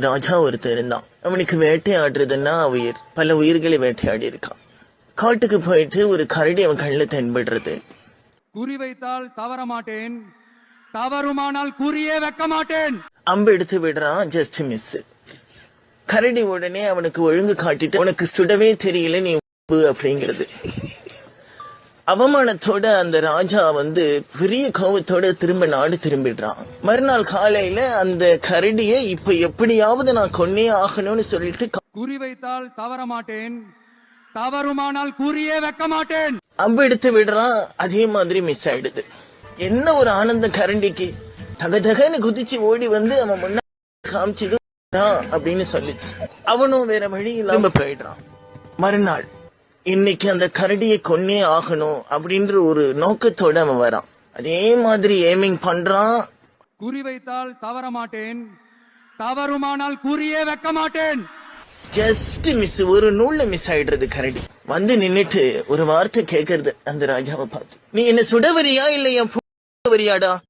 ராஜா ஒருத்தர் இருந்தான் அவனுக்கு வேட்டையாடுறதுன்னா உயிர். பல உயிர்களை வேட்டையாடி இருக்கான் காட்டுக்கு போயிட்டு ஒரு கரடி அவன் கண்ணில் தென்படுறது. குறி வைத்தால் தவற மாட்டேன். தவறுமானால் குறியே வைக்க மாட்டேன். அம்பு எடுத்து விடுறான் ஜஸ்ட் மிஸ் கரடி உடனே அவனுக்கு ஒழுங்கு காட்டிட்டு உனக்கு சுடவே தெரியல நீ அப்படிங்கிறது. அவமானத்தோட அந்த ராஜா வந்து பெரிய கோவத்தோட திரும்ப நாடு திரும்பிடுறான். மறுநாள் காலையில அந்த கரடியை இப்ப எப்படியாவது நான் கொன்னே ஆகணும்னு சொல்லிட்டு க- குறி வைத்தால் தவற மாட்டேன். தவறுமானால் குறியே வைக்க மாட்டேன். அம்பு எடுத்து விடுறான். அதே மாதிரி மிஸ் ஆயிடுது. என்ன ஒரு ஆனந்த கரண்டிக்கு. தகதகன்னு குதிச்சு ஓடி வந்து அவன் முன்னாடி காமிச்சது அப்படின்னு சொல்லிச்சு. அவனும் வேற வழி இல்லாம போயிடுறான். மறுநாள் இன்னைக்கு அந்த கரடியை கொன்னே ஆகணும் அப்படின்ற ஒரு நோக்கத்தோட அவன் வரான். அதே மாதிரி ஏமிங் பண்றான். குறி வைத்தால் தவற மாட்டேன். தவறுமானால் குறியே வைக்க மாட்டேன். ஜஸ்ட் மிஸ் ஒரு நூல்ல மிஸ் ஆயிடுறது கரடி. வந்து நின்னுட்டு ஒரு வார்த்தை கேக்குறது அந்த ராஜாவை பார்த்து. நீ என்ன சுடவரியா இல்ல என் வரியாடா